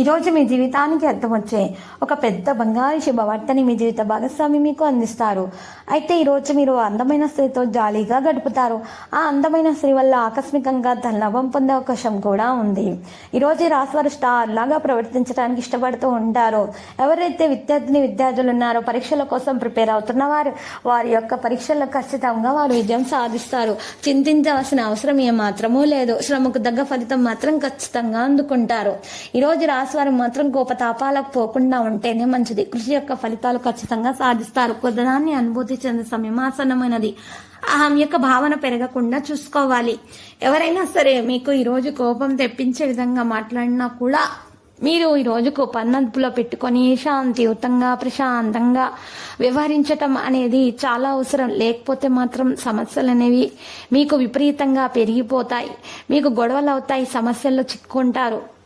ఈరోజు మీ జీవితానికి అర్థం వచ్చే ఒక పెద్ద బంగారు శుభవార్తని మీ జీవిత భాగస్వామి మీకు అందిస్తారు. అయితే ఈరోజు మీరు అందమైన స్త్రీతో జాలీగా గడుపుతారు. ఆ అందమైన స్త్రీ వల్ల ఆకస్మికంగా ధనలాభం పొందే అవకాశం కూడా ఉంది. ఈరోజు ఈ రాశివారు స్టార్ లాగా ప్రవర్తించడానికి ఇష్టపడుతూ ఉంటారు. ఎవరైతే విద్యార్థిని విద్యార్థులు ఉన్నారో పరీక్షల కోసం ప్రిపేర్ అవుతున్న వారు వారి యొక్క పరీక్షల్లో ఖచ్చితంగా వారు విజయం సాధిస్తారు. చింతించవలసిన అవసరం ఏమాత్రమూ లేదు. శ్రమకు తగ్గ ఫలితం మాత్రం ఖచ్చితంగా అందుకుంటారు. ఈరోజు రాశివారు మాత్రం గోపతాపాలకు పోకుండా ఉంటేనే మంచిది. కృషి యొక్క ఫలితాలు ఖచ్చితంగా సాధిస్తారు. కొద్దనాన్ని అనుభూతి చెందే సమయం ఆసన్నమైనది. అహం యొక్క భావన పెరగకుండా చూసుకోవాలి. ఎవరైనా సరే మీకు ఈరోజు కోపం తెప్పించే విధంగా మాట్లాడినా కూడా మీరు ఈరోజు పన్నంపులో పెట్టుకొని శాంతియుతంగా ప్రశాంతంగా వ్యవహరించటం అనేది చాలా అవసరం. లేకపోతే మాత్రం సమస్యలు అనేవి మీకు విపరీతంగా పెరిగిపోతాయి. మీకు గొడవలు అవుతాయి సమస్యల్లో చిక్కుంటారు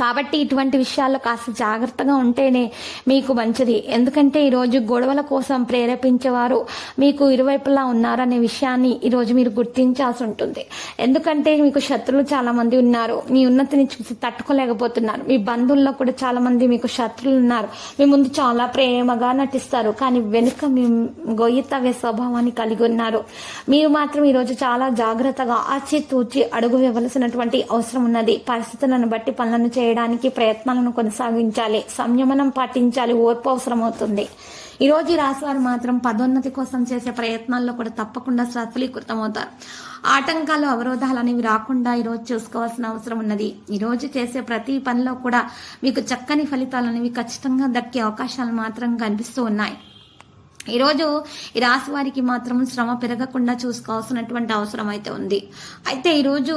కాబట్టి ఇటువంటి విషయాల్లో కాస్త జాగ్రత్తగా ఉంటేనే మీకు మంచిది. ఎందుకంటే ఈరోజు గొడవల కోసం ప్రేరేపించేవారు మీకు ఇరువైపులా ఉన్నారనే విషయాన్ని ఈరోజు మీరు గుర్తించాల్సి ఉంటుంది. ఎందుకంటే మీకు శత్రులు చాలా మంది ఉన్నారు. మీ ఉన్నతిని చూసి తట్టుకోలేకపోతున్నారు. మీ బంధువుల్లో కూడా చాలా మంది మీకు శత్రులు ఉన్నారు. మీ ముందు చాలా ప్రేమగా నటిస్తారు. కానీ వెనుక మీ గొయ్యి తవ్వే స్వభావాన్ని కలిగి ఉన్నారు. మీరు మాత్రం ఈరోజు చాలా జాగ్రత్తగా ఆచితూచి అడుగు ఇవ్వవలసినటువంటి అవసరం ఉన్నది. పరిస్థితులను బట్టి పనులను చేయడానికి ప్రయత్నాలను కొనసాగించాలి. సంయమనం పాటించాలి. ఓర్పు అవసరమవుతుంది. ఈరోజు రోజు ఈ రాశివారు మాత్రం పదోన్నతి కోసం చేసే ప్రయత్నాల్లో కూడా తప్పకుండా సఫలీకృతం అవుతారు ఆటంకాలు అవరోధాలు అనేవి రాకుండా ఈరోజు చూసుకోవాల్సిన అవసరం ఉన్నది. ఈరోజు చేసే ప్రతి పనిలో కూడా మీకు చక్కని ఫలితాలు అనేవి ఖచ్చితంగా దక్కే అవకాశాలు మాత్రం కనిపిస్తూ ఉన్నాయి. ఈరోజు ఈ రాశి వారికి మాత్రం శ్రమ పెరగకుండా చూసుకోవాల్సినటువంటి అవసరం అయితే ఉంది. అయితే ఈరోజు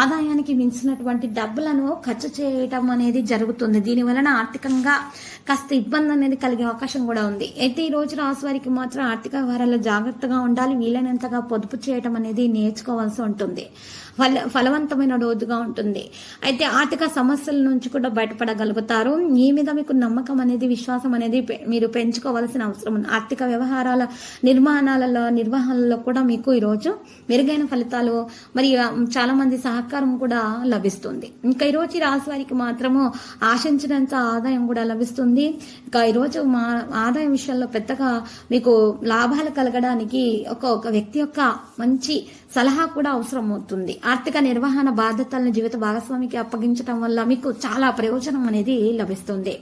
ఆదాయానికి మించినటువంటి డబ్బులను ఖర్చు చేయటం అనేది జరుగుతుంది. దీని వలన ఆర్థికంగా కాస్త ఇబ్బంది అనేది కలిగే అవకాశం కూడా ఉంది. అయితే ఈ రోజు రాశి వారికి మాత్రం ఆర్థిక వ్యవహారాల్లో జాగ్రత్తగా ఉండాలి. వీలైనంతగా పొదుపు చేయటం అనేది నేర్చుకోవాల్సి ఉంటుంది. ఫల ఫలవంతమైన రోజుగా ఉంటుంది. అయితే ఆర్థిక సమస్యల నుంచి కూడా బయటపడగలుగుతారు. మీ మీద మీకు నమ్మకం అనేది విశ్వాసం అనేది మీరు పెంచుకోవాల్సిన అవసరం ఉంది. ఆర్థిక వ్యవహారాల నిర్మాణాలలో నిర్వహణలో కూడా మీకు ఈరోజు మెరుగైన ఫలితాలు మరి చాలా మంది సహకారం కూడా లభిస్తుంది. ఇంకా ఈరోజు ఈ రాశి వారికి మాత్రము ఆశించినంత ఆదాయం కూడా లభిస్తుంది. ఇంకా ఈరోజు మా ఆదాయం విషయంలో పెద్దగా మీకు లాభాలు కలగడానికి ఒక ఒక వ్యక్తి యొక్క మంచి సలహా కూడా అవసరం అవుతుంది ఆర్థిక నిర్వహణ బాధ్యతలను జీవిత భాగస్వామికి అప్పగించడం వల్ల మీకు చాలా ప్రయోజనం అనేది లభిస్తుంది.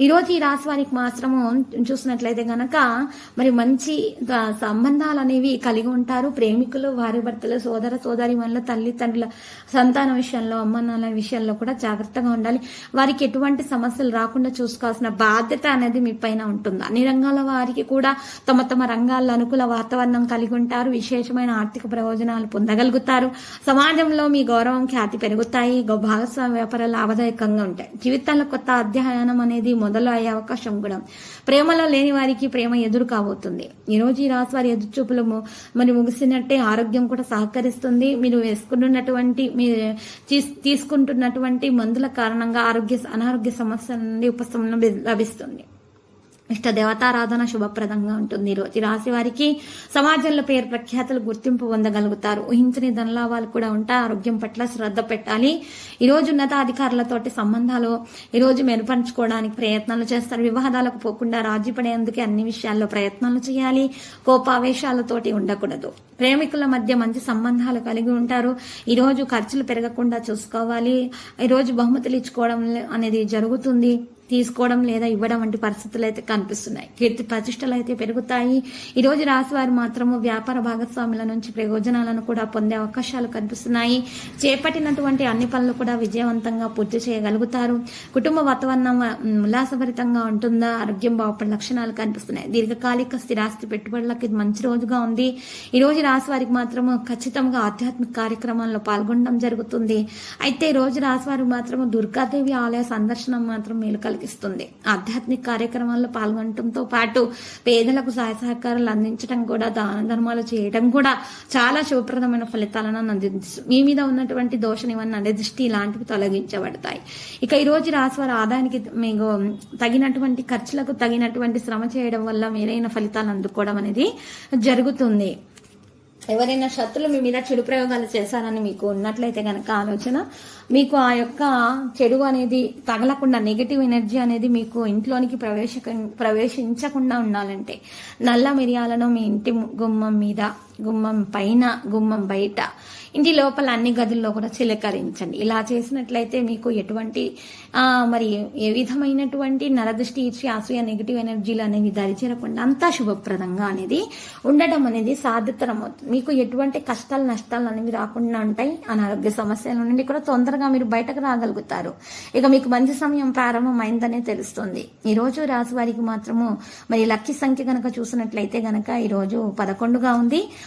ఈరోజు ఈ రాశి వారికి మాత్రము చూసినట్లయితే గనక మరి మంచి సంబంధాలు అనేవి కలిగి ఉంటారు. ప్రేమికులు వారి భర్తలు సోదర సోదరి వల్ల తల్లిదండ్రుల సంతాన విషయంలో అమ్మ నాన్న విషయంలో కూడా జాగ్రత్తగా ఉండాలి. వారికి ఎటువంటి సమస్యలు రాకుండా చూసుకోవాల్సిన బాధ్యత అనేది మీ పైన ఉంటుంది? అన్ని రంగాల వారికి కూడా తమ తమ రంగాల్లో అనుకూల వాతావరణం కలిగి ఉంటారు. విశేషమైన ఆర్థిక ప్రయోజనాలు పొందగలుగుతారు. సమాజంలో మీ గౌరవం ఖ్యాతి పెరుగుతాయి. గౌ- భాగస్వామ్య వ్యాపారాలు లాభదాయకంగా ఉంటాయి. జీవితంలో కొత్త అధ్యయనం అనేది మొదలు అయ్యే అవకాశం కూడా. ప్రేమలో లేని వారికి ప్రేమ ఎదురు కాబోతుంది. ఈ ఈ రాశి వారి ఎదురు చూపులు మరి ముగిసినట్టే ఆరోగ్యం కూడా సహకరిస్తుంది. మీరు వేసుకున్నటువంటి మీరు తీసుకుంటున్నటువంటి మందుల కారణంగా ఆరోగ్య అనారోగ్య సమస్యల నుండి ఉపశమనం లభిస్తుంది. ఇష్ట దేవతారాధన శుభప్రదంగా ఉంటుంది. ఈరోజు రోజు రాశి వారికి సమాజంలో పేరు ప్రఖ్యాతులు గుర్తింపు పొందగలుగుతారు. ఊహించని ధనలాభాలు కూడా ఉంటాయి. ఆరోగ్యం పట్ల శ్రద్ధ పెట్టాలి. ఈరోజు ఉన్నతాధికారులతోటి సంబంధాలు ఈరోజు రోజు మెరుగుపరుచుకోవడానికి ప్రయత్నాలు చేస్తారు. వివాదాలకు పోకుండా రాజీ పడేందుకే అన్ని విషయాల్లో ప్రయత్నాలు చేయాలి. కోపావేశాలతోటి ఉండకూడదు. ప్రేమికుల మధ్య మంచి సంబంధాలు కలిగి ఉంటారు. ఈరోజు ఖర్చులు పెరగకుండా చూసుకోవాలి. ఈరోజు బహుమతులు ఇచ్చుకోవడం అనేది జరుగుతుంది. తీసుకోవడం లేదా ఇవ్వడం వంటి పరిస్థితులు అయితే కనిపిస్తున్నాయి. కీర్తి ప్రతిష్టలు అయితే పెరుగుతాయి. ఈ రోజు రాశి వారు మాత్రము వ్యాపార భాగస్వాముల నుంచి ప్రయోజనాలను కూడా పొందే అవకాశాలు కనిపిస్తున్నాయి. చేపట్టినటువంటి అన్ని పనులు కూడా విజయవంతంగా పూర్తి చేయగలుగుతారు. కుటుంబ వాతావరణం ఉల్లాసభరితంగా ఉంటుందా? ఆరోగ్యం బాగుపడే లక్షణాలు కనిపిస్తున్నాయి. దీర్ఘకాలిక స్థిరాస్తి పెట్టుబడులకు ఇది మంచి రోజుగా ఉంది. ఈ రోజు రాశి వారికి మాత్రము ఖచ్చితంగా ఆధ్యాత్మిక కార్యక్రమాల్లో పాల్గొనడం జరుగుతుంది. అయితే ఈ రోజు రాశి వారు మాత్రము దుర్గాదేవి ఆలయ సందర్శనం మాత్రం మేలు కలిగిస్తుంది ఆధ్యాత్మిక కార్యక్రమాల్లో పాల్గొనడంతో పాటు పేదలకు సహాయ సహకారాలు అందించడం కూడా దాన ధర్మాలు చేయడం కూడా చాలా శుభప్రదమైన ఫలితాలను అందించు మీ మీద ఉన్నటువంటి దోష నివరణ దృష్టి ఇలాంటివి తొలగించబడతాయి. ఇక ఈ రోజు రాశి ఆదాయానికి మీకు తగినటువంటి ఖర్చులకు తగినటువంటి శ్రమ చేయడం వల్ల మేలైన ఫలితాలు అందుకోవడం అనేది జరుగుతుంది. ఎవరైనా శత్రులు మీ మీద చెడు ప్రయోగాలు చేశారని మీకు ఉన్నట్లయితే కనుక ఆలోచన మీకు ఆ యొక్క చెడు అనేది తగలకుండా నెగిటివ్ ఎనర్జీ అనేది మీకు ఇంట్లోనికి ప్రవేశ ప్రవేశించకుండా ఉండాలంటే నల్ల మిరియాలను మీ ఇంటి గుమ్మం మీద గుమ్మం పైన గుమ్మం బయట. ఇంటి లోపల అన్ని గదుల్లో కూడా చిలకరించండి. ఇలా చేసినట్లయితే మీకు ఎటువంటి మరి ఏ విధమైనటువంటి నరదృష్టి ఇచ్చి ఆశ్రయ నెగిటివ్ ఎనర్జీలు అనేవి దరిచేరకుండా అంతా శుభప్రదంగా అనేది ఉండడం అనేది సాధ్యతరం అవుతుంది. మీకు ఎటువంటి కష్టాలు నష్టాలు అనేవి రాకుండా ఉంటాయి. అనారోగ్య సమస్యల నుండి కూడా తొందరగా మీరు బయటకు రాగలుగుతారు. ఇక మీకు మంచి సమయం ప్రారంభమైందనే తెలుస్తుంది. ఈ రోజు రాశి వారికి మాత్రము మరి లక్కీ సంఖ్య గనక చూసినట్లయితే గనక ఈరోజు పదకొండుగా ఉంది.